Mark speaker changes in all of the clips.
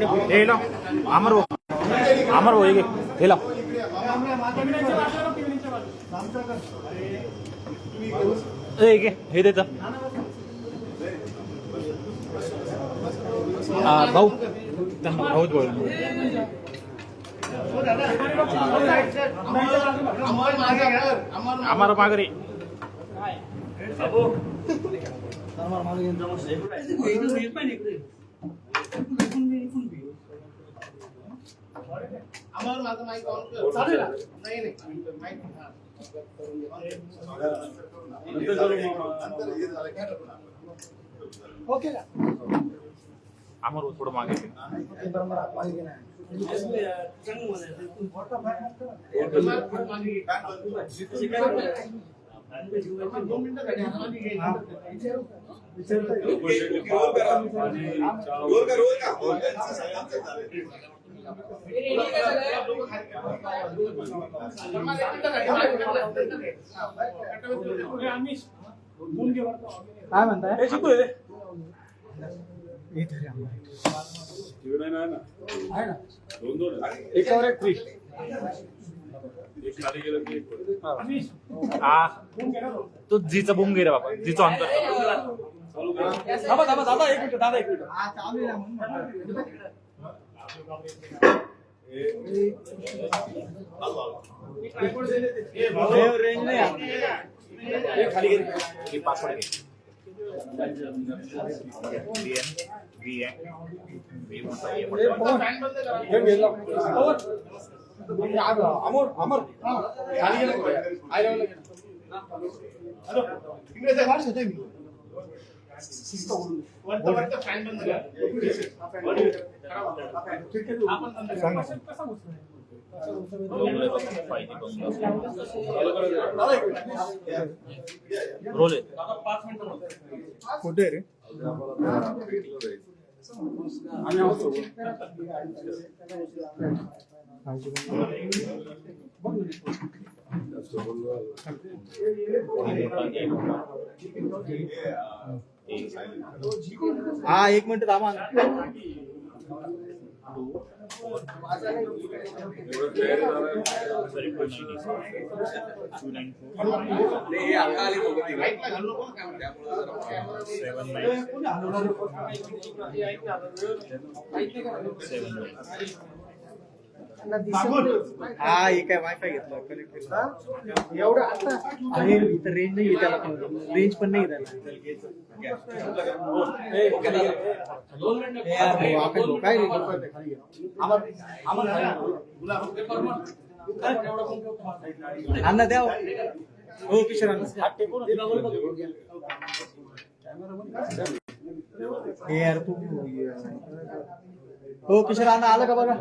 Speaker 1: हे लाव अमर भाऊ अमर भाऊ हे हे लाव हे भाऊ भाऊच बोल अमर मागरे
Speaker 2: आम्हाला माझं माईक ऑन कर चालेल नाही नाही. माईक ओके का?
Speaker 1: अमर भाऊ थोडं मागे.
Speaker 2: दोन मिनिटं.
Speaker 3: काय म्हणताय? आहे ना
Speaker 4: दोन दोन
Speaker 3: एकावर एक फ्री.
Speaker 1: हा. तो जीचा बुंग घे रे बाबा. जीचा ऑन कर
Speaker 4: चालू कर
Speaker 3: थांबा थांबा दादा एक मिनिट दादा एक मिनिट. रेंज नाही आहे.
Speaker 1: खाली घे हे पासवर्ड घे व्ही एन व्ही
Speaker 2: फॅन बंद
Speaker 3: कुठे रे? आम्ही हा एक मिनिट थांबा
Speaker 2: सेवन
Speaker 3: हा हे काय वायफाय घेतलं कनेक्ट केलं. एवढं आता. अरे इथं रेंज नाही आहे. त्याला रेंज पण नाही. त्याला अण्णा द्या हो. हो किशोर अण्णा. हे यार तू हो किशोर अण्णा आलं का बघा?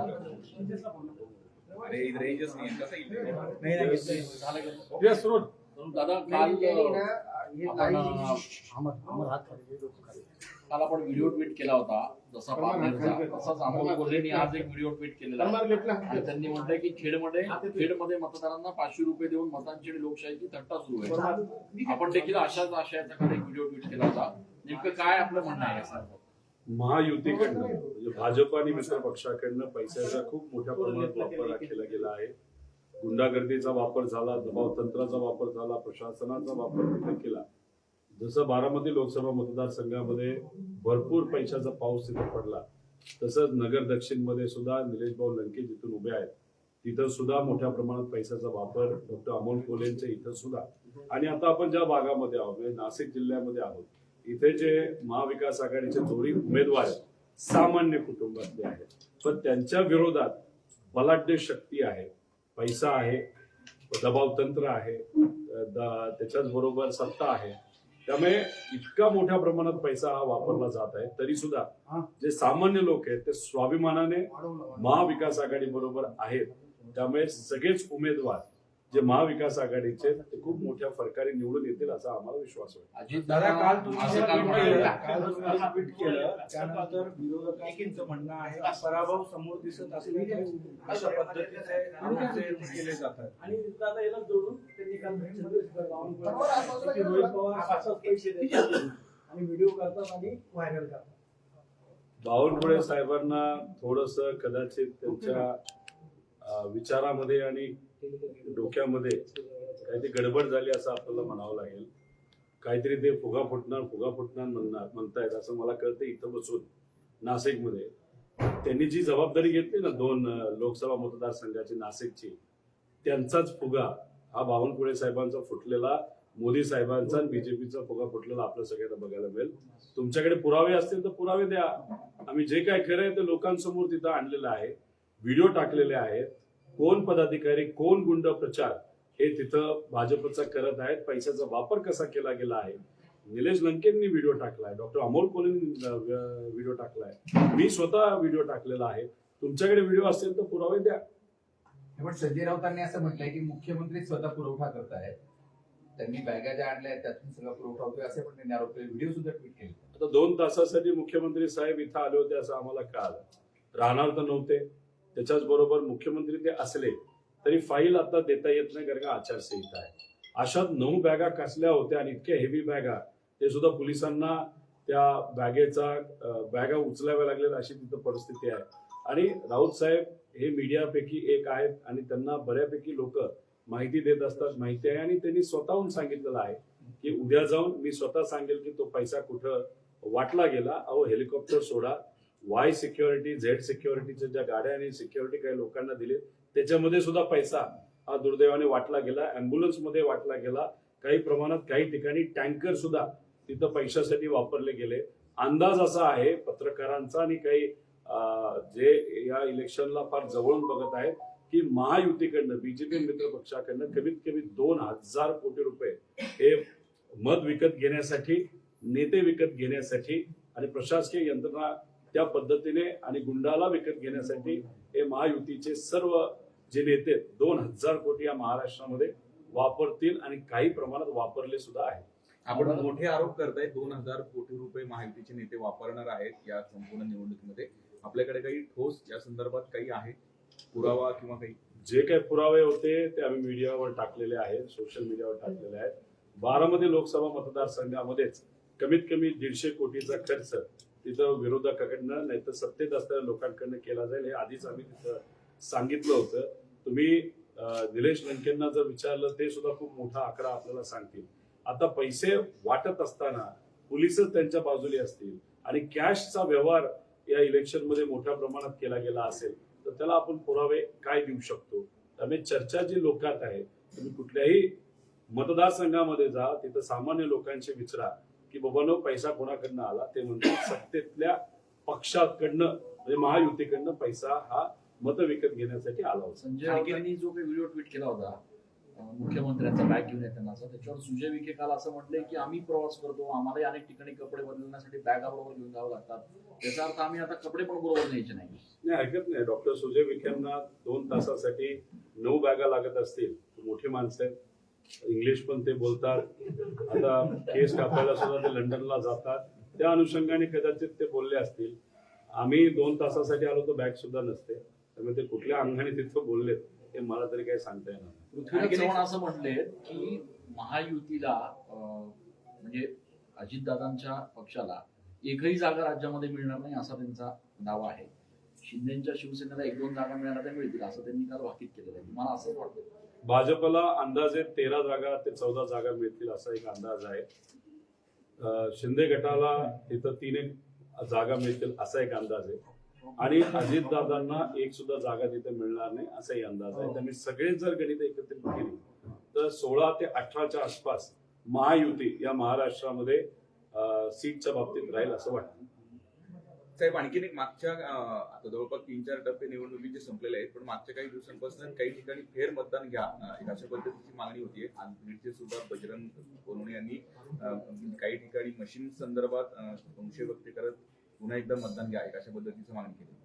Speaker 5: दादा काल आपण, काल आपण व्हिडिओ ट्विट केला होता जसा पारनेरचा तसाच अमोल कोल्हेंनी आज एक व्हिडिओ ट्विट केलेला. आणि त्यांनी म्हटलंय की खेडमध्ये खेडमध्ये मतदारांना पाचशे रुपये देऊन मतांची आणि लोकशाहीची थट्टा सुरू आहे. आपण देखील अशाच आशयाचा काल एक व्हिडिओ ट्विट केला होता. नेमकं काय आपलं म्हणणं आहे?
Speaker 4: महायुतीकडनं म्हणजे भाजप आणि मित्र पक्षाकडनं पैशाचा खूप मोठ्या प्रमाणात वापर केला गेला आहे. गुंडागर्दीचा वापर झाला दबाव तंत्राचा वापर झाला प्रशासनाचा वापर तिथे केला. जसं बारामती लोकसभा मतदारसंघामध्ये भरपूर पैशाचा पाऊस तिथे पडला तसंच नगर दक्षिणमध्ये सुद्धा निलेश भाऊ लंके जिथून उभे आहेत तिथं सुद्धा मोठ्या प्रमाणात पैशाचा वापर डॉक्टर अमोल कोलेंच्या इथं सुद्धा. आणि आता आपण ज्या भागामध्ये आहोत म्हणजे नाशिक जिल्ह्यामध्ये आहोत इथे जे महाविकास आघाडीचे दोन्ही उमेदवार आहेत सामान्य कुटुंबातले आहेत. पण त्यांच्या विरोधात बलाढ्य शक्ती आहे पैसा आहे दबाव तंत्र आहे त्याच्याच बरोबर सत्ता आहे. त्यामुळे इतका मोठ्या प्रमाणात पैसा हा वापरला जात आहे तरी सुद्धा जे सामान्य लोक आहेत ते स्वाभिमानाने महाविकास आघाडी बरोबर आहेत. त्यामुळे सगळेच उमेदवार जे महाविकास आघाडीचे ते खूप मोठ्या फरकाने निवडून येतील असा आम्हाला विश्वास वाटतो
Speaker 5: अजित
Speaker 6: दादा काल तुम्ही ट्विट त्यानंतर विरोधकांचं म्हणणं आहे की पराभव समोर दिसत अशा पद्धतीचे केले जातात.
Speaker 3: आणि दादा याला जोडून त्यांनी काल रोहित पवार पैसे देतात. आणि व्हिडिओ करतात आणि व्हायरल करतात.
Speaker 4: बावनकुळे साहेबांना थोडस कदाचित त्यांच्या विचारामध्ये आणि डोक्यामध्ये काहीतरी गडबड झाली असं आपल्याला म्हणावं लागेल. काहीतरी ते फुगा फुटणार फुगा फुटणार म्हणणार म्हणतायत असं मला कळतं इथं बसून नाशिकमध्ये. त्यांनी जी जबाबदारी घेतली ना दोन लोकसभा मतदारसंघाची नाशिकची त्यांचाच फुगा हा बावनकुळे साहेबांचा फुटलेला मोदी साहेबांचा आणि बीजेपीचा फुगा फुटलेला आपल्या सगळ्यांना बघायला मिळेल. तुमच्याकडे पुरावे असतील तर पुरावे द्या. आम्ही जे काय खरं आहे ते लोकांसमोर तिथं आणलेलं आहे. व्हिडिओ टाकलेले आहेत. कोण पदाधिकारी कोण गुंड प्रचार हे तिथं भाजपचा करत आहेत. पैशाचा वापर कसा केला गेला आहे? निलेश लंकेंनी व्हिडिओ टाकलाय. डॉक्टर अमोल कोलेंनी व्हिडिओ टाकलाय. मी स्वतः व्हिडिओ टाकलेला आहे. तुमच्याकडे व्हिडिओ असतील तर पुरावे द्या.
Speaker 7: पण संजय राऊतांनी असं म्हटलंय की मुख्यमंत्री स्वतः पुरवठा करतायत त्यांनी बॅगा ज्या आणल्या आहेत त्यातून सगळा पुरवठा होतोय असे पण त्यांनी आरोप व्हिडिओ सुद्धा ट्विट केले.
Speaker 4: आता दोन तासासाठी मुख्यमंत्री साहेब इथं आले होते असं आम्हाला कळालं. राहणार तर नव्हते. त्याच्याच बरोबर मुख्यमंत्री ते असले तरी फाईल आता देता येत नाही कारण का आचारसंहिता आहे. अशात नऊ बॅगा कसल्या होत्या आणि इतक्या हेवी बॅगा ते सुद्धा पोलिसांना त्या बॅगेचा बॅगा उचलाव्या लागल्या अशी तिथं परिस्थिती आहे. आणि राऊत साहेब हे मीडियापैकी एक आहेत आणि त्यांना बऱ्यापैकी लोक माहिती देत असतात माहिती आहे. आणि त्यांनी स्वतःहून सांगितलेलं आहे की उद्या जाऊन मी स्वतः सांगेल की तो पैसा कुठं वाटला गेला. अहो हेलिकॉप्टर सोडा वाय सिक्युरिटी झेड सिक्युरिटीच्या ज्या गाड्या आणि सिक्युरिटी काही लोकांना दिले त्याच्यामध्ये सुद्धा पैसा हा दुर्दैवाने वाटला गेला ॲम्ब्युलन्समध्ये वाटला गेला. काही प्रमाणात काही ठिकाणी टँकर सुद्धा तिथं पैशासाठी वापरले गेले. अंदाज असा आहे पत्रकारांचा आणि काही जे या इलेक्शनला फार जवळून बघत आहेत की महायुतीकडनं बीजेपी मित्र पक्षाकडनं कमीत कमी दोन हजार कोटी रुपये हे मत विकत घेण्यासाठी नेते विकत घेण्यासाठी आणि प्रशासकीय यंत्रणा त्या पद्धतीने आणि गुंडाला विकत घेण्यासाठी हे महायुतीचे सर्व जे नेते दोन हजार कोटी या महाराष्ट्रामध्ये वापरतील आणि काही प्रमाणात वापरले सुद्धा आहेत.
Speaker 8: आपण मोठे आरोप करताय दोन हजार कोटी रुपये महायुतीचे नेते वापरणार आहेत या संपूर्ण निवडणुकीमध्ये. आपल्याकडे काही ठोस या संदर्भात काही आहे पुरावा किंवा काही?
Speaker 4: जे काही पुरावे होते ते आम्ही मीडियावर टाकलेले आहेत सोशल मीडियावर टाकलेले आहेत. बारामती लोकसभा मतदारसंघामध्येच कमीत कमी दीडशे कोटीचा खर्च तिथं विरोधकाकडनं नाही तर सत्तेत असलेल्या लोकांकडनं केला जाईल हे आधीच आम्ही तिथं सांगितलं होतं. तुम्ही निलेश लंकेंना जर विचारलं ते सुद्धा खूप मोठा आकडा आपल्याला सांगतील. आता पैसे वाटत असताना पोलिसच त्यांच्या बाजूने असतील आणि कॅशचा व्यवहार या इलेक्शनमध्ये मोठ्या प्रमाणात केला गेला असेल तर त्याला आपण पुरावे काय देऊ शकतो? त्यामुळे चर्चा जी लोकात आहे तुम्ही कुठल्याही मतदारसंघामध्ये जा तिथं सामान्य लोकांशी विचारा. की बाबानो पैसा कोणाकडनं आला ते म्हणतात सत्तेतल्या पक्षाकडनं म्हणजे महायुतीकडनं पैसा हा मत विकत घेण्यासाठी आला होता.
Speaker 5: संजय राऊतांनी जो काही व्हिडिओ ट्विट केला होता मुख्यमंत्र्यांचा बॅग घेऊन येताना त्याच्यावर सुजय विखे काल असं म्हटलंय की आम्ही प्रवास करतो आम्हालाही अनेक ठिकाणी कपडे बदलण्यासाठी बॅगा बरोबर घेऊन जावं लागतात. त्याचा अर्थ आम्ही आता कपडे पण बरोबर न्यायचे नाही.
Speaker 4: नाही हरकत नाही. डॉक्टर सुजय विखेंना दोन तासासाठी नऊ बॅगा लागत असतील मोठी माणसं आहेत. इंग्लिश पण ते बोलतात. आता केस कापायला सुद्धा ते लंडनला जातात. त्या अनुषंगाने कदाचित ते बोलले असतील. आम्ही दोन तासासाठी आलो तर बॅग सुद्धा नसते. त्यामुळे ते कुठल्या अंगाने तिथं बोललेत हे मला तरी काही सांगता येणार नाही.
Speaker 5: पृथ्वीराज चव्हाण असं म्हटले की महायुतीला म्हणजे अजितदादांच्या पक्षाला एकही जागा राज्यामध्ये मिळणार नाही असा त्यांचा दावा आहे. शिंदेच्या शिवसेनेला एक दोन जागा मिळाल्या तर मिळतील असं त्यांनी काल वाकीत केलेलं आहे. मला असंच वाटतं
Speaker 4: भाजपला अंदाजे तेरा जागा ते चौदा जागा मिळतील असा एक अंदाज आहे. शिंदे गटाला तिथं तीन एक जागा मिळतील असा एक अंदाज आहे. आणि अजितदादांना एक सुद्धा जागा तिथे मिळणार नाही असाही अंदाज आहे. त्यांनी सगळे जर गणित एकत्रित केली तर सोळा ते अठराच्या आसपास महायुती या महाराष्ट्रामध्ये सीटच्या बाबतीत राहील असं वाटतं.
Speaker 8: साहेब आणखीन एक मागच्या आता जवळपास तीन चार टप्पे निवडणुकीचे संपलेले आहेत पण मागच्या काही दिवसांपासून काही ठिकाणी फेर मतदान घ्या एक अशा पद्धतीची मागणी होती. बीडचे सुद्धा बजरंग कोरोणे यांनी काही ठिकाणी मशीन संदर्भात संशय व्यक्त करत पुन्हा एकदा मतदान घ्या एक अशा पद्धतीची मागणी केली.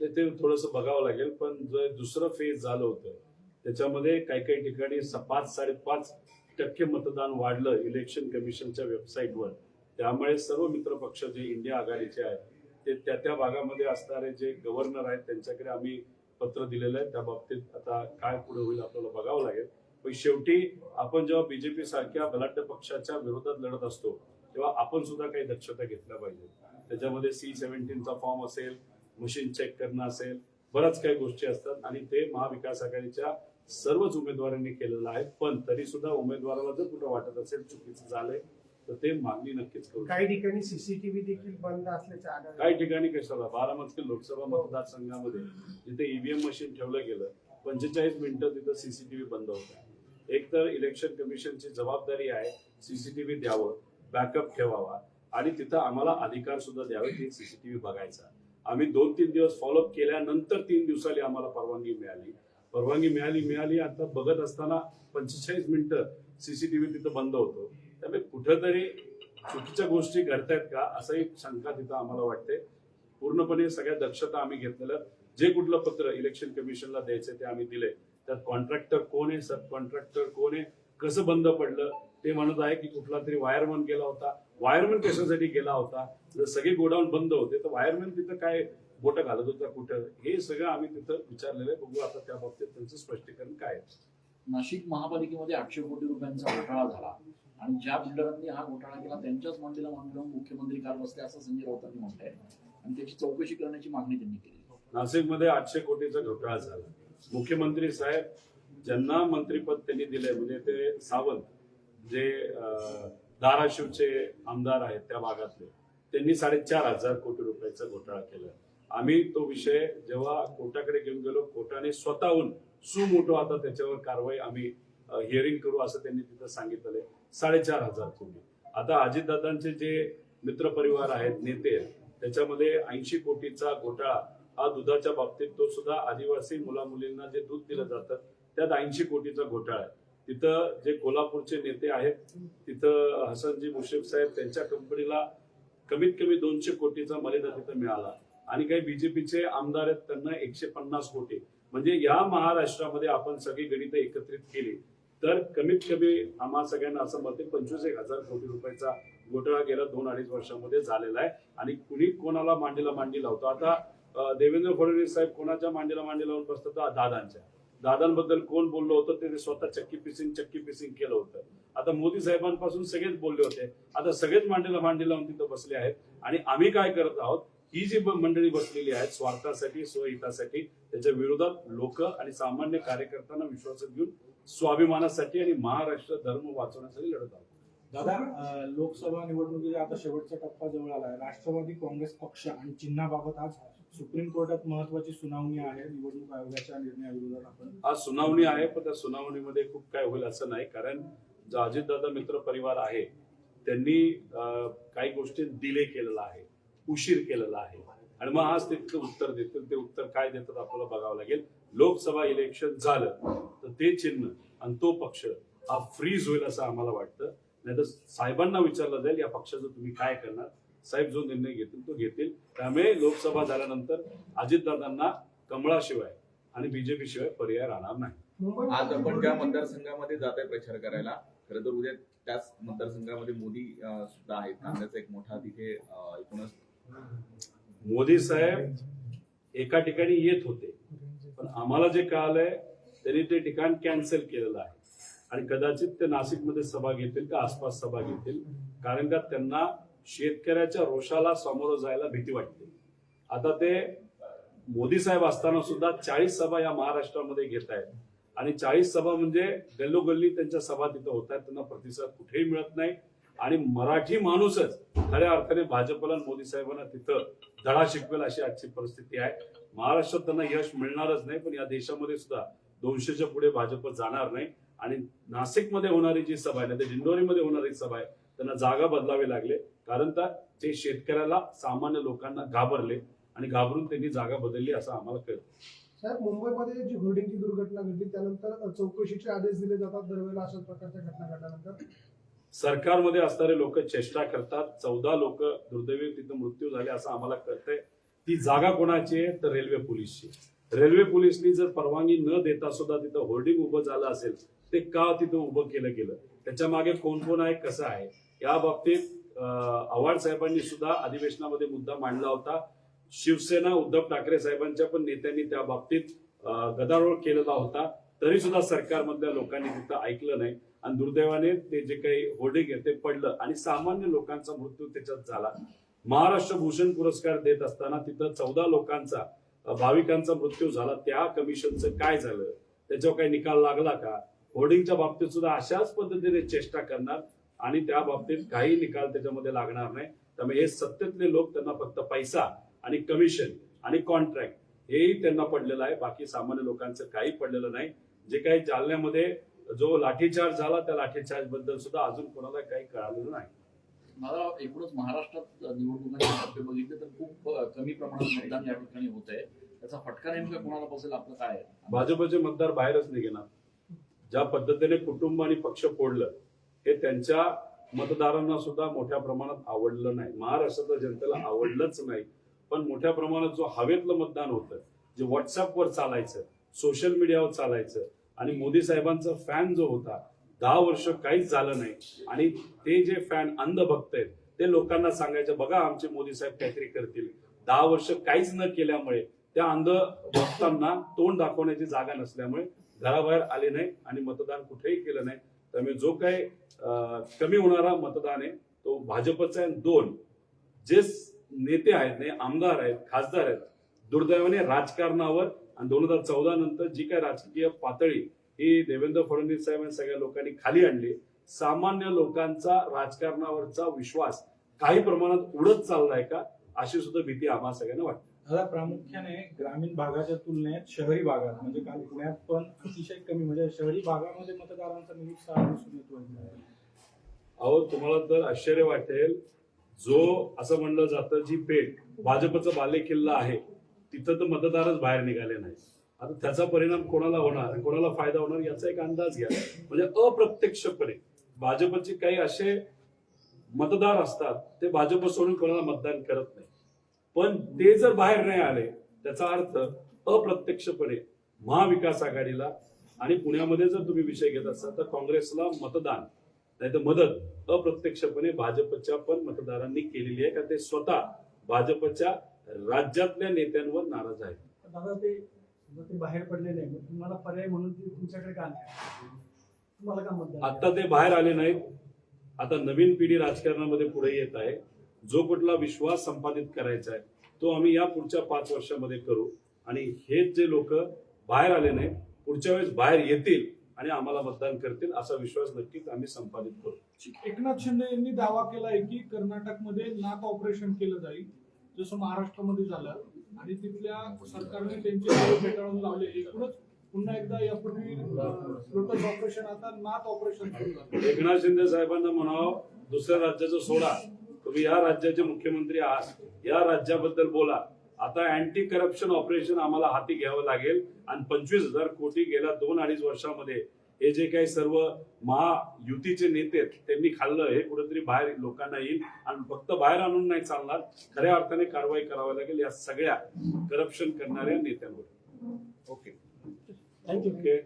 Speaker 4: ते ते बघावं लागेल पण जे दुसरं फेज झालं होतं त्याच्यामध्ये काही काही ठिकाणी पाच साडेपाच टक्के मतदान वाढलं इलेक्शन कमिशनच्या वेबसाईटवर. त्यामुळे सर्व मित्र पक्ष जे इंडिया आघाडीचे आहेत ते त्या त्या भागामध्ये असणारे जे गव्हर्नर आहेत त्यांच्याकडे आम्ही पत्र दिलेलं आहे. त्या बाबतीत आता काय पुढे होईल आपल्याला बघावं लागेल. पण शेवटी आपण जेव्हा बीजेपी सारख्या बलाढ्य पक्षाच्या विरोधात लढत असतो तेव्हा आपण सुद्धा काही दक्षता घेतल्या पाहिजे त्याच्यामध्ये सी सेव्हन्टीनचा फॉर्म असेल मशीन चेक करणं असेल बऱ्याच काही गोष्टी असतात आणि ते महाविकास आघाडीच्या सर्वच उमेदवारांनी केलेलं आहे. पण तरी सुद्धा उमेदवाराला जर कुठं वाटत असेल चुकीचं झालंय तर ते मागणी नक्कीच करू
Speaker 2: काही ठिकाणी सीसीटीव्ही देखील बंद असल्याचे आढळले.
Speaker 4: काही ठिकाणी कशाला बारामती लोकसभा मतदारसंघामध्ये जिथे ईव्हीएम मशीन ठेवलं गेलं पंचेचाळीस मिनिटं तिथं सीसीटीव्ही बंद होतं. एक तर इलेक्शन कमिशनची जबाबदारी आहे सीसीटीव्ही द्यावं बॅकअप ठेवावा आणि तिथं आम्हाला अधिकार सुद्धा द्यावे की सीसीटीव्ही बघायचा. आम्ही दोन तीन दिवस फॉलोअप केल्यानंतर तीन दिवसांनी आम्हाला परवानगी मिळाली. परवानगी मिळाली मिळाली आता बघत असताना पंचेचाळीस मिनिटं सीसीटीव्ही तिथं बंद होतो. त्यामुळे कुठंतरी चुकीच्या गोष्टी घडतायत का असंही शंका तिथं आम्हाला वाटते. पूर्णपणे सगळ्या दक्षता आम्ही घेतलेलं जे कुठलं पत्र इलेक्शन कमिशनला द्यायचं ते आम्ही दिले. त्यात कॉन्ट्रॅक्टर कोण आहे सब कॉन्ट्रॅक्टर कोण आहे कसं बंद पडलं ते म्हणत आहे की कुठला तरी वायरमन गेला होता. वायरमन कशासाठी गेला होता? जर सगळे गोडाऊन बंद होते तर वायरमॅन तिथं काय बोट घालत होता कुठं? हे सगळं आम्ही तिथं विचारलेलं आहे. बघू आता त्या बाबतीत त्यांचं स्पष्टीकरण काय आहे.
Speaker 5: नाशिक महापालिकेमध्ये आठशे कोटी रुपयांचा घोटाळा झाला. आणि ज्या बिल्डरांनी हा घोटाळा केला त्यांच्याच मंडळीला मानून मुख्यमंत्री काल बसले असं संजय राऊतांनी म्हटलंय. आणि त्याची चौकशी करण्याची मागणी त्यांनी केली.
Speaker 4: नाशिकमध्ये आठशे कोटीचा घोटाळा झाला. मुख्यमंत्री साहेब ज्यांना मंत्रीपद त्यांनी दिले म्हणजे ते सावंत जे अं, धाराशिवचे आमदार आहेत त्या भागातले त्यांनी साडेचार हजार कोटी रुपयाचा घोटाळा केला. आम्ही तो विषय जेव्हा कोर्टाकडे घेऊन गेलो कोर्टाने स्वतःहून सुमोटो आता त्याच्यावर कारवाई आम्ही हिअरिंग करू असं त्यांनी तिथं सांगितलेलं आहे. साडेचार हजार कोटी आता अजितदादांचे जे मित्रपरिवार आहेत नेते आहेत, त्याच्यामध्ये ऐंशी कोटीचा घोटाळा हा दुधाच्या बाबतीत तो सुद्धा आदिवासी मुला मुलींना जे दूध दिलं जातं त्यात ऐंशी कोटीचा घोटाळा आहे. तिथं जे कोल्हापूरचे नेते आहेत तिथं हसनजी मुश्रीफ साहेब त्यांच्या कंपनीला कमीत कमी दोनशे कोटीचा मर्यादा तिथं मिळाला. आणि काही बीजेपीचे आमदार आहेत त्यांना एकशे पन्नास कोटी. म्हणजे या महाराष्ट्रामध्ये आपण सगळी गणितं एकत्रित केली. तर कमीत कमी आम्हा सगळ्यांना असं मत पंचवीस एक हजार कोटी रुपयाचा घोटाळा गेला दोन अडीच वर्षामध्ये झालेला आहे. आणि कुणी कोणाला मांडीला मांडी लावतो? आता देवेंद्र फडणवीस साहेब कोणाच्या मांडीला मांडी लावून बसतात? दादांच्या. दादांबद्दल कोण बोललो होतं? ते स्वतः चक्की पिसिंग चक्की पिसिंग केलं होतं. आता मोदी साहेबांपासून सगळेच बोलले होते. आता सगळेच मांडीला मांडी लावून तिथं बसले आहेत. आणि आम्ही काय करत आहोत? ही जी मंडळी बसलेली आहेत स्वार्थासाठी स्वहितासाठी त्याच्या विरोधात लोक आणि सामान्य कार्यकर्त्यांना विश्वासात घेऊन स्वाभिमानासाठी आणि महाराष्ट्र धर्म वाचवण्यासाठी लढत आहोत.
Speaker 6: दादा अं, लोकसभा निवडणुकीचा आता शेवटचा टप्पा जवळ आला आहे. राष्ट्रवादी काँग्रेस पक्ष आणि चिन्हाबाबत आज सुप्रीम कोर्टात महत्वाची सुनावणी आहे. निवडणूक आयोगाच्या निर्णयाविरोधात आपण
Speaker 4: आज सुनावणी आहे पण त्या सुनावणीमध्ये खूप काय होईल असं नाही. कारण जो अजितदादा मित्र परिवार आहे त्यांनी अं, काही गोष्टी डिले केलेला आहे उशीर केलेला आहे. आणि मग आज ते तिथं उत्तर देतील. ते उत्तर काय देतात आपल्याला बघावं लागेल. लोकसभा इलेक्शन झालं तर ते चिन्ह आणि तो पक्ष हा फ्रीज होईल असं आम्हाला वाटतं. नाही तर साहेबांना विचारलं जाईल या पक्षाचं तुम्ही काय करणार? साहेब जो निर्णय घेतील तो घेतील. त्यामुळे लोकसभा झाल्यानंतर अजितदादांना कमळाशिवाय आणि बीजेपी शिवाय पर्याय राहणार नाही.
Speaker 8: आज आपण ज्या मतदारसंघामध्ये जात आहे प्रचार करायला खरं तर उद्या त्याच मतदारसंघामध्ये मोदी सुद्धा आहेत. कांद्याचा एक मोठा तिथे एकूणच
Speaker 4: मोदी साहेब एका ठिकाणी येत होते. पण आम्हाला जे कळालंय त्यांनी ते ठिकाण कॅन्सल केलेलं आहे. आणि कदाचित ते नाशिकमध्ये सभा घेतील का आसपास सभा घेतील कारण का त्यांना शेतकऱ्याच्या रोषाला सामोरं जायला भीती वाटते. आता ते मोदी साहेब असताना सुद्धा चाळीस सभा या महाराष्ट्रामध्ये घेत आहेत. आणि चाळीस सभा म्हणजे गल्लोगल्ली त्यांच्या सभा तिथं होत आहेत त्यांना प्रतिसाद कुठेही मिळत नाही. आणि मराठी माणूसच खऱ्या अर्थाने भाजपला मोदी साहेबांना तिथं धडा शिकवेल अशी आजची परिस्थिती आहे. महाराष्ट्रात त्यांना यश मिळणारच नाही पण या देशामध्ये सुद्धा दोनशेच्या पुढे भाजप जाणार नाही. आणि नाशिकमध्ये होणारी जी सभा आहे ना ते दिंडोरीमध्ये होणारी सभा आहे त्यांना जागा बदलावे लागले. कारण तर ते शेतकऱ्याला सामान्य लोकांना घाबरले आणि घाबरून त्यांनी जागा बदलली असं आम्हाला कळतं.
Speaker 2: साहेब मुंबईमध्ये जी होर्डिंगची दुर्घटना घडली त्यानंतर चौकशीचे आदेश दिले जातात दरवेळेला अशाच प्रकारच्या घटना घडल्यानंतर?
Speaker 4: सरकारमध्ये असणारे लोक चेष्टा करतात. चौदा लोक दुर्दैवी तिथं मृत्यू झाले असं आम्हाला कळतंय. ती जागा कोणाची आहे? तर रेल्वे पोलीसची रेल्वे पोलीसनी जर परवानगी न देता सुद्धा तिथं होर्डिंग उभं झालं असेल ते का तिथं उभं केलं गेलं? त्याच्यामागे कोण कोण आहे? कसं आहे? या बाबतीत आव्हाड साहेबांनी सुद्धा अधिवेशनामध्ये मुद्दा मांडला होता. शिवसेना उद्धव ठाकरे साहेबांच्या पण नेत्यांनी त्या बाबतीत गदारोळ केलेला होता. तरी सुद्धा सरकारमधल्या लोकांनी तिथं ऐकलं नाही. आणि दुर्दैवाने ते जे काही होर्डिंग आहे ते पडलं. आणि सामान्य लोकांचा मृत्यू त्याच्यात झाला. महाराष्ट्र भूषण पुरस्कार देत असताना तिथं चौदा लोकांचा भाविकांचा मृत्यू झाला. त्या कमिशनचं काय झालं? त्याच्यावर काही निकाल लागला का? होर्डिंगच्या बाबतीत सुद्धा अशाच पद्धतीने चेष्टा करणार आणि त्या बाबतीत काही निकाल त्याच्यामध्ये लागणार नाही. त्यामुळे हे सत्तेतले लोक त्यांना फक्त पैसा आणि कमिशन आणि कॉन्ट्रॅक्ट हेही त्यांना पडलेलं आहे. बाकी सामान्य लोकांचं काही पडलेलं नाही. जे काही जालन्यामध्ये जो लाठीचार्ज झाला त्या लाठीचार्जबद्दल सुद्धा अजून कोणाला काही कळालेलं नाही.
Speaker 5: मला एकूणच महाराष्ट्रात निवडणुकांचे टप्पे बघितले तर खूप कमी प्रमाणात मतदान या ठिकाणी होत आहे त्याचा फटका नेमका कोणाला बसेल आपलं काय
Speaker 4: भाजपचे मतदार बाहेरच निघेणार ज्या पद्धतीने कुटुंब आणि पक्ष फोडलं हे त्यांच्या मतदारांना सुद्धा मोठ्या प्रमाणात आवडलं नाही. महाराष्ट्रातल्या जनतेला आवडलंच नाही. पण मोठ्या प्रमाणात जो हवेतलं मतदान होतं जे व्हॉट्सअपवर चालायचं सोशल मीडियावर चालायचं आणि मोदी साहेबांचा फॅन जो होता दहा वर्ष काहीच झालं नाही. आणि ते जे फॅन अंधभक्त आहेत ते लोकांना सांगायचं बघा आमचे मोदी साहेब काहीतरी करतील. दहा वर्ष काहीच न केल्यामुळे त्या अंध भक्तांना तोंड दाखवण्याची जागा नसल्यामुळे घराबाहेर आले नाही आणि मतदान कुठेही केलं नाही. त्यामुळे जो काही कमी होणारा मतदान आहे तो भाजपचा आहे. दोन जे नेते आहेत नाही आमदार आहेत खासदार आहेत दुर्दैवाने राजकारणावर आणि दोन हजार चौदा नंतर जी काय राजकीय पातळी ही देवेंद्र फडणवीस साहेब आणि सगळ्या लोकांनी खाली आणली. सामान्य लोकांचा राजकारणावरचा विश्वास काही प्रमाणात उडत चाललाय का? अशी सुद्धा भीती आम्हा सगळ्यांना वाटते.
Speaker 6: दादा प्रामुख्याने ग्रामीण भागाच्या तुलनेत शहरी भागात म्हणजे काल पुण्यात पण अतिशय कमी म्हणजे शहरी भागामध्ये मतदारांचा निरुत्साह दिसून
Speaker 4: अहो तुम्हाला तर आश्चर्य वाटेल. जो असं म्हणलं जातं जी पेठ भाजपचा बाले किल्ला आहे तिथं तर मतदारच बाहेर निघाले नाही आता त्याचा परिणाम कोणाला होणार कोणाला फायदा होणार याचा एक अंदाज घ्या. म्हणजे अप्रत्यक्षपणे भाजपचे काही असे मतदार असतात ते भाजप सोडून कोणाला मतदान करत नाही. पण ते जर बाहेर नाही आले त्याचा अर्थ अप्रत्यक्षपणे महाविकास आघाडीला आणि पुण्यामध्ये जर तुम्ही विषय घेत असाल तर काँग्रेसला मतदान नाही तर मदत अप्रत्यक्षपणे भाजपच्या पण मतदारांनी केलेली आहे. का ते स्वतः भाजपच्या राज्यातल्या नेत्यांवर नाराज आहेत.
Speaker 2: ते बाहेर पडलेले आहे मग तुम्हाला पर्याय म्हणून ते तुमच्याकडे का नाही तुम्हाला का मतदान
Speaker 4: आता ते बाहेर आले नाहीत. आता नवीन पिढी राजकारणामध्ये पुढे येत आहे. जो कुठला विश्वास संपादित करायचा आहे तो आम्ही या पुढच्या पाच वर्षामध्ये करू. आणि हेच जे लोक बाहेर आले नाहीत पुढच्या वेळेस बाहेर येतील आणि आम्हाला मतदान करतील असा विश्वास नक्कीच आम्ही संपादित करू.
Speaker 2: एकनाथ शिंदे यांनी दावा केलाय की कर्नाटकमध्ये नाक ऑपरेशन केलं जाईल जसं महाराष्ट्रामध्ये झालं. आणि तिथल्या सरकारने त्यांचे फेटाळून लावले. एकूणच पुन्हा एकदा यापूर्वी लोटस ऑपरेशन आता नाथ ऑपरेशन सुरू झालं.
Speaker 4: एकनाथ शिंदे साहेबांना म्हणावं दुसऱ्या राज्याचं सोडा. तुम्ही या राज्याचे मुख्यमंत्री आहात. या राज्याबद्दल बोला. आता अँटी करप्शन ऑपरेशन आम्हाला हाती घ्यावं लागेल. आणि पंचवीस हजार कोटी गेल्या दोन अडीच वर्षामध्ये हे जे काही सर्व महायुतीचे नेते आहेत त्यांनी खाल्लं हे कुठेतरी बाहेर लोकांना येईल. आणि फक्त बाहेर आणून नाही चालणार खऱ्या अर्थाने कारवाई करावी लागेल या सगळ्या करप्शन करणाऱ्या नेत्यांवर.
Speaker 8: Okay
Speaker 4: okay